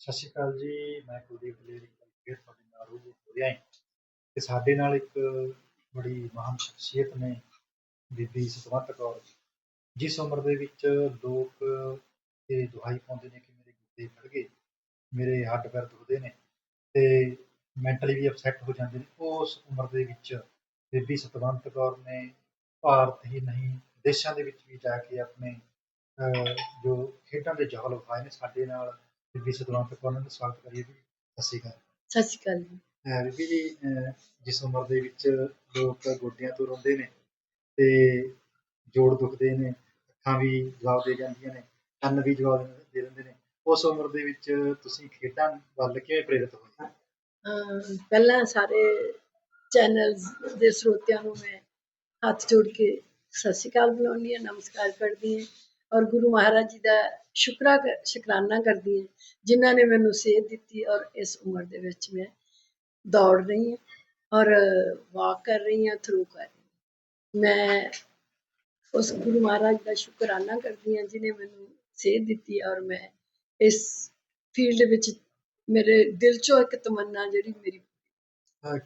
ਸਤਿ ਸ਼੍ਰੀ ਅਕਾਲ ਜੀ, ਮੈਂ ਕੁਲਦੀਪ ਦਲੇਰੀ, ਫਿਰ ਤੁਹਾਡੇ ਨਾਲ ਰੂਬਰੂ ਹੋ ਰਿਹਾ ਹਾਂ। ਤੇ ਸਾਡੇ ਨਾਲ ਇੱਕ ਬੜੀ ਮਹਾਨ ਸ਼ਖਸੀਅਤ ਨੇ, ਬੀਬੀ ਸਤਵੰਤ ਕੌਰ ਜਿਸ ਉਮਰ ਦੇ ਵਿੱਚ ਲੋਕ ਇਹ ਦੁਹਾਈ ਪਾਉਂਦੇ ਨੇ ਕਿ ਮੇਰੇ ਗੁੱਡੇ ਖੜ ਗਏ, ਮੇਰੇ ਹੱਡ ਪੈਰ ਦੁਖਦੇ ਨੇ ਤੇ ਮੈਂਟਲੀ ਵੀ ਅਪਸੈਟ ਹੋ ਜਾਂਦੇ ਨੇ, ਉਸ ਉਮਰ ਦੇ ਵਿੱਚ ਬੀਬੀ ਸਤਵੰਤ ਕੌਰ ਨੇ ਭਾਰਤ ਹੀ ਨਹੀਂ ਦੇਸ਼ਾਂ ਦੇ ਵਿੱਚ ਵੀ ਜਾ ਕੇ ਆਪਣੇ ਜੋ ਖੇਡਾਂ ਦੇ ਜੌਹਰ ਵਿਖਾਏ ਨੇ ਸਾਡੇ ਨਾਲ ਬੀਬੀ ਸਤਵੰਤ ਕੌਰ ਨੇ ਸਵਾਗਤ ਕਰੀਏ ਜੀ। ਸਤਿ ਸ਼੍ਰੀ ਅਕਾਲ। ਸਤਿ ਸ਼੍ਰੀ ਅਕਾਲ ਜੀ। ਅਹ ਬੀਬੀ ਜੀ ਅਹ ਜਿਸ ਉਮਰ ਦੇ ਵਿੱਚ ਲੋਕ ਗੋਡਿਆਂ ਤੋਂ ਰੋਂਦੇ ਨੇ ਤੇ ਜੋੜ ਦੁਖਦੇ ਨੇ ਅੱਖਾਂ ਵੀ ਜਵਾਬ ਦੇ ਜਾਂਦੀਆਂ ਨੇ ਕੰਨ ਵੀ ਜਵਾਬ ਦੇ ਦਿੰਦੇ ਨੇ ਉਸ ਉਮਰ ਦੇ ਵਿੱਚ ਤੁਸੀਂ ਖੇਡਾਂ ਵੱਲ ਕਿਵੇਂ ਪ੍ਰੇਰਿਤ ਹੋਏ? ਅਮ ਪਹਿਲਾਂ ਸਾਰੇ ਚੈਨਲਸ ਦੇ ਸਰੋਤਿਆਂ ਨੂੰ ਮੈਂ ਹੱਥ ਜੋੜ ਕੇ ਸਤਿ ਸ਼੍ਰੀ ਅਕਾਲ ਬੁਲਾਉਂਦੀ ਹਾਂ ਨਮਸਕਾਰ ਕਰਦੀ ਹਾਂ। ਔਰ ਗੁਰੂ ਮਹਾਰਾਜ ਜੀ ਦਾ ਸ਼ੁਕਰਾ ਕਰ- ਸ਼ੁਕਰਾਨਾ ਕਰਦੀ ਹਾਂ ਜਿਨ੍ਹਾਂ ਨੇ ਮੈਨੂੰ ਸੇਧ ਦਿੱਤੀ ਔਰ ਇਸ ਉਮਰ ਦੇ ਵਿੱਚ ਮੈਂ ਦੌੜ ਰਹੀ ਹਾਂ ਔਰ ਵਾਕ ਕਰ ਰਹੀ ਹਾਂ ਥਰੂ ਕਰ ਰਹੀ ਹਾਂ। ਮੈਂ ਉਸ ਗੁਰੂ ਮਹਾਰਾਜ ਦਾ ਸ਼ੁਕਰਾਨਾ ਕਰਦੀ ਹਾਂ ਜਿਨੇ ਮੈਨੂੰ ਸੇਧ ਦਿੱਤੀ ਔਰ ਮੈਂ ਇਸ ਫੀਲਡ ਵਿੱਚ ਮੇਰੇ ਦਿਲ ਚੋਂ ਇੱਕ ਤਮੰਨਾ ਜਿਹੜੀ ਮੇਰੀ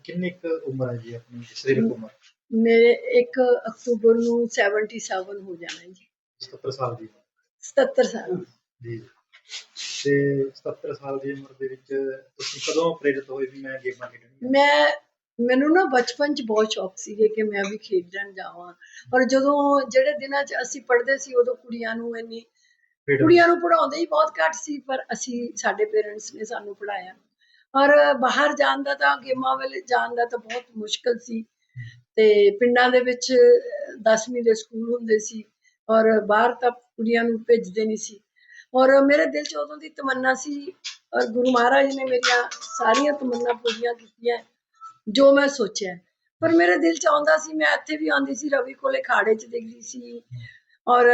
ਕਿੰਨੀ ਕੁ ਉਮਰ ਹੈ ਜੀ ਆਪਣੀ ਸਰੀਰਕ ਉਮਰ? ਮੇਰੇ 1 ਅਕਤੂਬਰ ਨੂੰ 77 ਹੋ ਜਾਣਾ ਜੀ। 77 ਸਾਲ ਦੀ 77 ਸਾਲ। ਜੀ। ਤੇ 77 ਸਾਲ ਦੀ ਉਮਰ ਦੇ ਵਿੱਚ ਤੁਸੀਂ ਕਦੋਂ ਪ੍ਰੇਰਿਤ ਹੋਏ ਵੀ ਮੈਂ ਗੇਮਾਂ ਖੇਡਣੀਆਂ? ਮੈਂ ਮੈਨੂੰ ਨਾ ਬਚਪਨ ਚ ਬਹੁਤ ਸ਼ੌਕ ਸੀਗੇ ਕਿ ਮੈਂ ਵੀ ਖੇਡਣ ਜਾਵਾਂ। ਔਰ ਜਦੋਂ ਜਿਹੜੇ ਦਿਨਾਂ ਚ ਅਸੀਂ ਪੜ੍ਹਦੇ ਸੀ ਉਦੋਂ ਕੁੜੀਆਂ ਨੂੰ ਇੰਨੀ ਕੁੜੀਆਂ ਨੂੰ ਪੜਾਉਂਦੇ ਹੀ ਬਹੁਤ ਘੱਟ ਸੀ ਪਰ ਅਸੀਂ ਸਾਡੇ ਪੇਰੈਂਟਸ ਨੇ ਸਾਨੂੰ ਪੜਾਇਆ ਔਰ ਬਾਹਰ ਜਾਣ ਦਾ ਤਾਂ ਗੇਮਾਂ ਵੱਲ ਜਾਣ ਦਾ ਤਾਂ ਬਹੁਤ ਮੁਸ਼ਕਲ ਸੀ। ਤੇ ਪਿੰਡਾਂ ਦੇ ਵਿੱਚ 10ਵੀਂ ਦੇ ਸਕੂਲ ਹੁੰਦੇ ਸੀ। ਔਰ ਬਾਹਰ ਤਾਂ ਕੁੜੀਆਂ ਨੂੰ ਭੇਜਦੇ ਨਹੀਂ ਸੀ। ਔਰ ਮੇਰੇ ਦਿਲ 'ਚ ਉਦੋਂ ਦੀ ਤਮੰਨਾ ਸੀ ਔਰ ਗੁਰੂ ਮਹਾਰਾਜ ਨੇ ਮੇਰੀਆਂ ਸਾਰੀਆਂ ਤਮੰਨਾ ਪੂਰੀਆਂ ਕੀਤੀਆਂ ਜੋ ਮੈਂ ਸੋਚਿਆ। ਪਰ ਮੇਰੇ ਦਿਲ 'ਚ ਆਉਂਦਾ ਸੀ ਮੈਂ ਇੱਥੇ ਵੀ ਆਉਂਦੀ ਸੀ ਰਵੀ ਕੋਲੇ ਖਾੜੇ 'ਚ ਦੇਖਦੀ ਸੀ। ਔਰ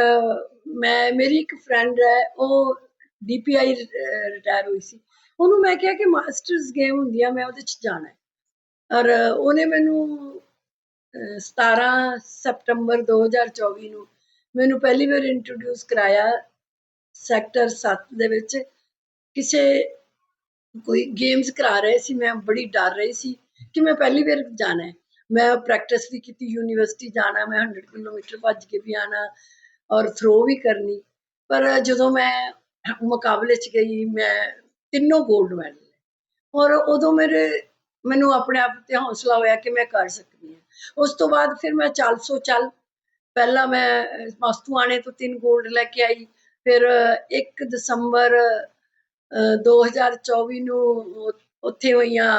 ਮੈਂ ਮੇਰੀ ਇੱਕ ਫਰੈਂਡ ਹੈ ਉਹ ਡੀਪੀਆਈ ਰਿਟਾਇਰ ਹੋਈ ਸੀ। ਉਹਨੂੰ ਮੈਂ ਕਿਹਾ ਕਿ ਮਾਸਟਰਸ ਗੇਮ ਹੁੰਦੀ ਆ ਮੈਂ ਉਹਦੇ 'ਚ ਜਾਣਾ ਔਰ ਉਹਨੇ ਮੈਨੂੰ ਅਹ, 17 ਸਤੰਬਰ 2024 ਨੂੰ ਮੈਨੂੰ ਪਹਿਲੀ ਵਾਰ ਇੰਟਰੋਡਿਊਸ ਕਰਾਇਆ ਸੈਕਟਰ 7 ਦੇ ਵਿੱਚ। ਕਿਸੇ ਕੋਈ ਗੇਮਸ ਕਰਾ ਰਹੇ ਸੀ, ਮੈਂ ਬੜੀ ਡਰ ਰਹੀ ਸੀ ਕਿ ਮੈਂ ਪਹਿਲੀ ਵਾਰ ਜਾਣਾ ਹੈ। ਮੈਂ ਪ੍ਰੈਕਟਿਸ ਵੀ ਕੀਤੀ ਯੂਨੀਵਰਸਿਟੀ ਜਾਣਾ, ਮੈਂ 100 ਕਿਲੋਮੀਟਰ ਭੱਜ ਕੇ ਵੀ ਆਣਾ ਔਰ ਥਰੋ ਵੀ ਕਰਨੀ। ਪਰ ਜਦੋਂ ਮੈਂ ਮੁਕਾਬਲੇ 'ਚ ਗਈ, ਮੈਂ ਤਿੰਨੋਂ 골ਡ ਮੈਡਲ ਔਰ ਉਦੋਂ ਮੇਰੇ, ਮੈਨੂੰ ਆਪਣੇ ਆਪ ਤੇ ਹੌਸਲਾ ਹੋਇਆ ਕਿ ਮੈਂ ਕਰ ਸਕਦੀ ਹਾਂ। ਉਸ ਤੋਂ ਬਾਅਦ ਫਿਰ ਮੈਂ 400 ਚੱਲ ਪਹਿਲਾਂ ਮੈਂ ਮਸਤੂਆਣੇ ਤੋਂ ਤਿੰਨ ਗੋਲਡ ਲੈ ਕੇ ਆਈ, ਫਿਰ 1 ਦਸੰਬਰ 2024 ਨੂੰ ਉੱਥੇ ਹੋਈਆਂ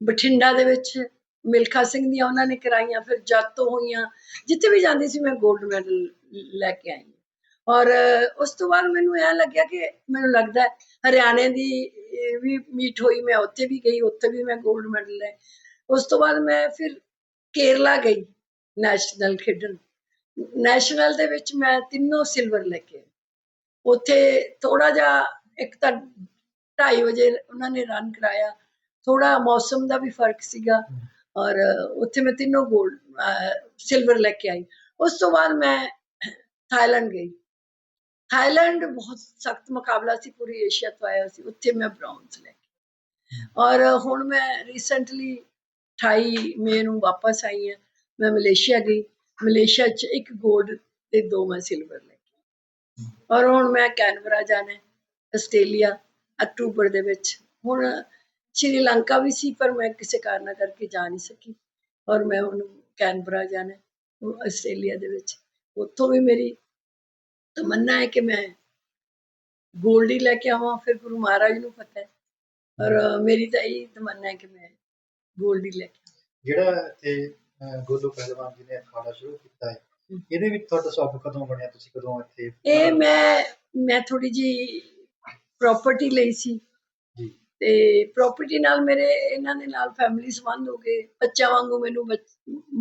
ਬਠਿੰਡਾ ਦੇ ਵਿੱਚ ਮਿਲਖਾ ਸਿੰਘ ਦੀਆਂ ਉਹਨਾਂ ਨੇ ਕਰਾਈਆਂ, ਫਿਰ ਜੱਤੋਂ ਹੋਈਆਂ, ਜਿੱਥੇ ਵੀ ਜਾਂਦੀ ਸੀ ਮੈਂ ਗੋਲਡ ਮੈਡਲ ਲੈ ਕੇ ਆਈ। ਔਰ ਉਸ ਤੋਂ ਬਾਅਦ ਮੈਨੂੰ ਇਹ ਲੱਗਿਆ ਕਿ ਮੈਨੂੰ ਲੱਗਦਾ ਹਰਿਆਣੇ ਦੀ ਵੀ ਮੀਟ ਹੋਈ, ਮੈਂ ਉੱਥੇ ਵੀ ਗਈ, ਉੱਥੇ ਵੀ ਮੈਂ ਗੋਲਡ ਮੈਡਲ ਲੈ ਉਸ ਤੋਂ ਬਾਅਦ ਮੈਂ ਫਿਰ ਕੇਰਲਾ ਗਈ ਨੈਸ਼ਨਲ ਖੇਡਣ। ਨੈਸ਼ਨਲ ਦੇ ਵਿੱਚ ਮੈਂ ਤਿੰਨੋਂ ਸਿਲਵਰ ਲੈ ਕੇ ਆਈ। ਉੱਥੇ ਥੋੜਾ ਜਿਹਾ ਇੱਕ ਤਾਂ 2:30 ਵਜੇ ਉਹਨਾਂ ਨੇ ਰਨ ਕਰਾਇਆ। ਥੋੜਾ ਮੌਸਮ ਦਾ ਵੀ ਫ਼ਰਕ ਸੀਗਾ ਔਰ ਉੱਥੇ ਮੈਂ ਤਿੰਨੋਂ ਗੋਲਡ ਸਿਲਵਰ ਲੈ ਕੇ ਆਈ। ਉਸ ਤੋਂ ਬਾਅਦ ਮੈਂ ਥਾਈਲੈਂਡ ਗਈ। ਥਾਈਲੈਂਡ ਬਹੁਤ ਸਖਤ ਮੁਕਾਬਲਾ ਸੀ, ਪੂਰੀ ਏਸ਼ੀਆ ਤੋਂ ਆਇਆ ਸੀ। ਉੱਥੇ ਮੈਂ ਬ੍ਰਾਊਨਜ਼ ਲੈ ਕੇ ਔਰ ਹੁਣ ਮੈਂ ਰੀਸੈਂਟਲੀ 28 ਮੇ ਨੂੰ ਵਾਪਸ ਆਈ ਹਾਂ। ਮੈਂ ਮਲੇਸ਼ੀਆ ਗਈ। ਮਲੇਸ਼ੀਆ 'ਚ ਇੱਕ 골ਡ ਤੇ ਦੋ ਮੈਂ ਸਿਲਵਰ ਲੈ ਕੇ ਔਰ ਹੁਣ ਮੈਂ ਕੈਨਬਰਾ ਜਾਣਾ ਆਸਟ੍ਰੇਲੀਆ, ਅਕਤੂਬਰ ਦੇ ਵਿੱਚ। ਹੁਣ ਸ਼੍ਰੀਲੰਕਾ ਵੀ ਸੀ, ਪਰ ਮੈਂ ਕਿਸੇ ਕਾਰਨ ਕਰਕੇ ਜਾ ਨਹੀਂ ਸਕੀ। ਔਰ ਮੈਂ ਹੁਣ ਕੈਨਬਰਾ ਜਾਣਾ ਆਸਟ੍ਰੇਲੀਆ ਦੇ ਵਿੱਚ। ਉੱਥੋਂ ਵੀ ਮੇਰੀ ਤਮੰਨਾ ਹੈ ਕਿ ਮੈਂ ਗੋਲਡ ਹੀ ਲੈ ਕੇ ਆਵਾਂ, ਫਿਰ ਗੁਰੂ ਮਹਾਰਾਜ ਨੂੰ ਪਤਾ ਹੈ। ਔਰ ਮੇਰੀ ਤਾਂ ਇਹ ਤਮੰਨਾ ਹੈ ਕਿ ਮੈਂ ਗੋਲਡ ਹੀ ਲੈ ਕੇ ਆਵਾਂ। ਜਿਹੜਾ ਤੇ ਗੋਲੂ ਪਹਿਲਵਾਨ ਜੀ ਨੇ ਅਖਾੜਾ ਸ਼ੁਰੂ ਕੀਤਾ ਹੈ। ਇਹਦੇ ਵਿੱਚ ਤੁਹਾਡਾ ਸਵਾਬ ਕਦੋਂ ਬਣਿਆ? ਤੁਸੀਂ ਕਦੋਂ ਇੱਥੇ ਇਹ ਮੈਂ ਮੈਂ ਥੋੜੀ ਜੀ ਪ੍ਰਾਪਰਟੀ ਲਈ ਸੀ। ਜੀ। ਤੇ ਪ੍ਰਾਪਰਟੀ ਨਾਲ ਮੇਰੇ ਇਹਨਾਂ ਦੇ ਨਾਲ ਫੈਮਿਲੀ ਸੰਬੰਧ ਹੋ ਗਏ। ਬੱਚਿਆਂ ਵਾਂਗੂ ਮੈਨੂੰ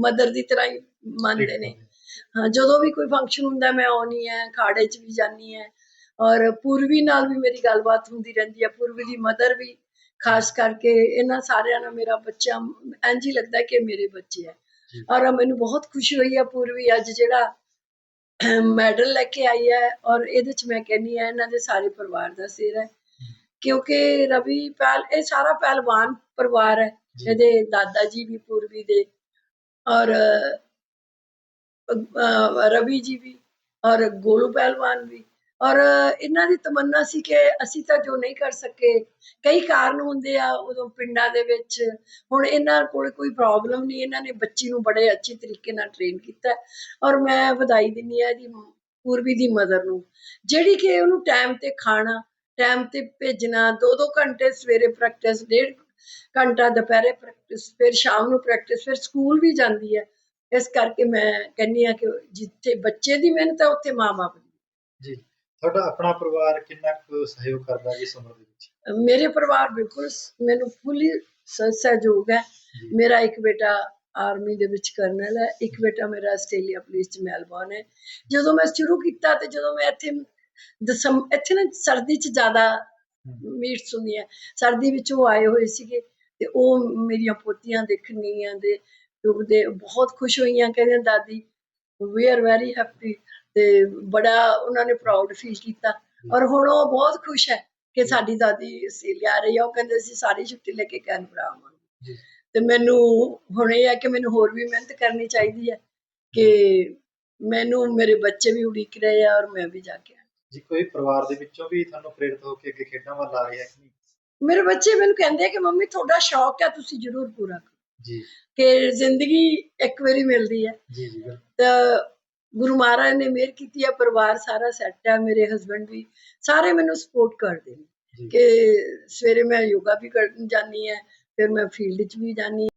ਮਦਰ ਦੀ ਤਰ੍ਹਾਂ ਹੀ ਮੰਨਦੇ ਨੇ। ਹਾਂ ਜਦੋਂ ਵੀ ਕੋਈ ਫੰਕਸ਼ਨ ਹੁੰਦਾ ਮੈਂ ਆਉਣੀ ਹੈ ਖਾੜੇ 'ਚ ਵੀ ਜਾਨੀ ਹੈ ਔਰ ਪੂਰਵੀ ਨਾਲ ਵੀ ਮੇਰੀ ਗੱਲਬਾਤ ਹੁੰਦੀ ਰਹਿੰਦੀ ਹੈ ਪੂਰਵੀ ਦੀ ਮਦਰ ਵੀ ਖਾਸ ਕਰਕੇ ਇਹਨਾਂ ਸਾਰਿਆਂ ਨਾਲ ਮੇਰਾ ਬੱਚਾ ਇੰਝ ਹੀ ਲੱਗਦਾ ਕਿ ਮੇਰੇ ਬੱਚੇ ਹੈ ਜੀ। ਔਰ ਮੈਨੂੰ ਬਹੁਤ ਖੁਸ਼ੀ ਹੋਈ ਹੈ ਪੂਰਵੀ ਅੱਜ ਜਿਹੜਾ ਮੈਡਲ ਲੈ ਕੇ ਆਈ ਹੈ ਔਰ ਇਹਦੇ ਚ ਮੈਂ ਕਹਿੰਦੀ ਹਾਂ ਇਹਨਾਂ ਦੇ ਸਾਰੇ ਪਰਿਵਾਰ ਦਾ ਸਿਰ ਹੈ। ਕਿਉਂਕਿ ਰਵੀ ਪਹਿਲ ਇਹ ਸਾਰਾ ਪਹਿਲਵਾਨ ਪਰਿਵਾਰ ਹੈ। ਇਹਦੇ ਦਾਦਾ ਜੀ ਵੀ ਪੂਰਬੀ ਦੇ ਔਰ ਰਵੀ ਜੀ ਵੀ ਔਰ ਗੋਲੂ ਪਹਿਲਵਾਨ ਵੀ। ਔਰ ਇਹਨਾਂ ਦੀ ਤਮੰਨਾ ਸੀ ਕਿ ਅਸੀਂ ਤਾਂ ਜੋ ਨਹੀਂ ਕਰ ਸਕੇ। ਕਈ ਕਾਰਨ ਹੁੰਦੇ ਆ ਉਦੋਂ ਪਿੰਡਾਂ ਦੇ ਵਿੱਚ। ਹੁਣ ਇਹਨਾਂ ਕੋਲ ਕੋਈ ਪ੍ਰੋਬਲਮ ਨਹੀਂ। ਇਹਨਾਂ ਨੇ ਬੱਚੀ ਨੂੰ ਬੜੇ ਅੱਛੇ ਤਰੀਕੇ ਨਾਲ ਟ੍ਰੇਨ ਕੀਤਾ। ਔਰ ਮੈਂ ਵਧਾਈ ਦਿੰਦੀ ਆ ਇਹਦੀ ਪੂਰਬੀ ਦੀ ਮਦਰ ਨੂੰ। ਜਿਹੜੀ ਕਿ ਉਹਨੂੰ ਟਾਈਮ ਤੇ ਖਾਣਾ ਟਾਈਮ ਤੇ ਭੇਜਣਾ ਦੋ ਦੋ ਘੰਟੇ ਸਵੇਰੇ ਪ੍ਰੈਕਟਿਸ ਡੇਢ ਘੰਟਾ ਦੁਪਹਿਰੇ ਪ੍ਰੈਕਟਿਸ ਫਿਰ ਸ਼ਾਮ ਨੂੰ ਪ੍ਰੈਕਟਿਸ ਫਿਰ ਸਕੂਲ ਵੀ ਜਾਂਦੀ ਹੈ। ਇਸ ਕਰਕੇ ਮੈਂ ਕਹਿੰਨੀ ਆ ਕਿ ਜਿੱਥੇ ਬੱਚੇ ਦੀ ਮਿਹਨਤ ਹੈ, ਉੱਥੇ ਮਾਂ-ਬਾਪ ਦੀ। ਜੀ। ਤੁਹਾਡਾ ਆਪਣਾ ਪਰਿਵਾਰ ਕਿੰਨਾ ਕੁ ਸਹਿਯੋਗ ਕਰਦਾ ਇਸ ਉਮਰ ਦੇ ਵਿੱਚ? ਮੇਰੇ ਪਰਿਵਾਰ ਬਿਲਕੁਲ ਮੈਨੂੰ ਫੁੱਲੀ ਸਹਿਯੋਗ ਹੈ। ਮੇਰਾ ਇੱਕ ਬੇਟਾ ਆਰਮੀ ਦੇ ਵਿੱਚ ਕਰਨਲ ਹੈ ਇੱਕ ਬੇਟਾ ਮੇਰਾ ਆਸਟ੍ਰੇਲੀਆ ਪੁਲਿਸ ਚ ਮੈਲਬੌਰਨ ਹੈ। ਜਦੋਂ ਮੈਂ ਸ਼ੁਰੂ ਕੀਤਾ ਤੇ ਜਦੋਂ ਮੈਂ ਇੱਥੇ ਦਸੰਬ ਇੱਥੇ ਨਾ ਸਰਦੀ ਚ ਜ਼ਿਆਦਾ ਮੀਟਸ ਹੁੰਦੀਆਂ। ਸਰਦੀ ਵਿੱਚ ਉਹ ਆਏ ਹੋਏ ਸੀਗੇ ਤੇ ਉਹ ਮੇਰੀਆਂ ਪੋਤੀਆਂ ਦੇਖਣੀਆਂ ਦੇ ਦੇ ਬਹੁਤ ਖੁਸ਼ ਹੋਈਆਂ ਕਹਿੰਦੇ ਦਾਦੀ ਵੀ ਆਰ ਵੈਰੀ ਹੈਪੀ ਤੇ ਬੜਾ ਉਹਨਾਂ ਨੇ ਪ੍ਰਾਊਡ ਫੀਲ ਕੀਤਾ। ਔਰ ਹੁਣ ਉਹ ਬਹੁਤ ਖੁਸ਼ ਹੈ ਕਿ ਸਾਡੀ ਦਾਦੀ ਆਸਟ੍ਰੇਲੀਆ ਆ ਰਹੀ ਉਹ ਕਹਿੰਦੇ ਸੀ ਸਾਰੀ ਛੁੱਟੀ ਲੈ ਕੇ ਕੈਨਬਰਾ ਆਵਾਂਗੇ ਜੀ। ਤੇ ਮੈਨੂੰ ਹੁਣ ਇਹ ਹੈ ਕਿ ਮੈਨੂੰ ਹੋਰ ਵੀ ਮਿਹਨਤ ਕਰਨੀ ਚਾਹੀਦੀ ਹੈ ਕਿ ਮੈਨੂੰ ਮੇਰੇ ਬੱਚੇ ਵੀ ਉਡੀਕ ਰਹੇ ਆ ਔਰ ਮੈਂ ਵੀ ਜਾ ਕੇ। ਜੀ ਕੋਈ ਪਰਿਵਾਰ ਦੇ ਵਿੱਚੋਂ ਵੀ ਤੁਹਾਨੂੰ ਪ੍ਰੇਰਿਤ ਹੋ ਕੇ ਅੱਗੇ ਖੇਡਾਂ ਵੱਲ ਆ ਰਿਹਾ ਕਿ ਨਹੀਂ? ਮੇਰੇ ਬੱਚੇ ਮੈਨੂੰ ਕਹਿੰਦੇ ਆ ਕਿ ਮੰਮੀ ਤੁਹਾਡਾ ਸ਼ੌਕ ਹੈ ਤੁਸੀਂ ਜ਼ਰੂਰ ਪੂਰਾ ਕਰੋ। ਜੀ। ਕਿ ਜ਼ਿੰਦਗੀ ਇੱਕ ਵਾਰੀ ਮਿਲਦੀ ਹੈ। ਜੀ ਜੀ। ਤਾਂ ਗੁਰੂ ਮਹਾਰਾਜ ਨੇ ਮਿਹਰ ਕੀਤੀ ਹੈ ਪਰਿਵਾਰ ਸਾਰਾ ਸੈੱਟ ਹੈ ਮੇਰੇ ਹਸਬੰਡ ਵੀ ਸਾਰੇ ਮੈਨੂੰ ਸਪੋਰਟ ਕਰਦੇ ਨੇ ਕਿ ਸਵੇਰੇ ਮੈਂ ਯੋਗਾ ਵੀ ਕਰਨ ਜਾਂਦੀ ਹੈ ਫਿਰ ਮੈਂ ਫੀਲਡ 'ਚ ਵੀ ਜਾਂਦੀ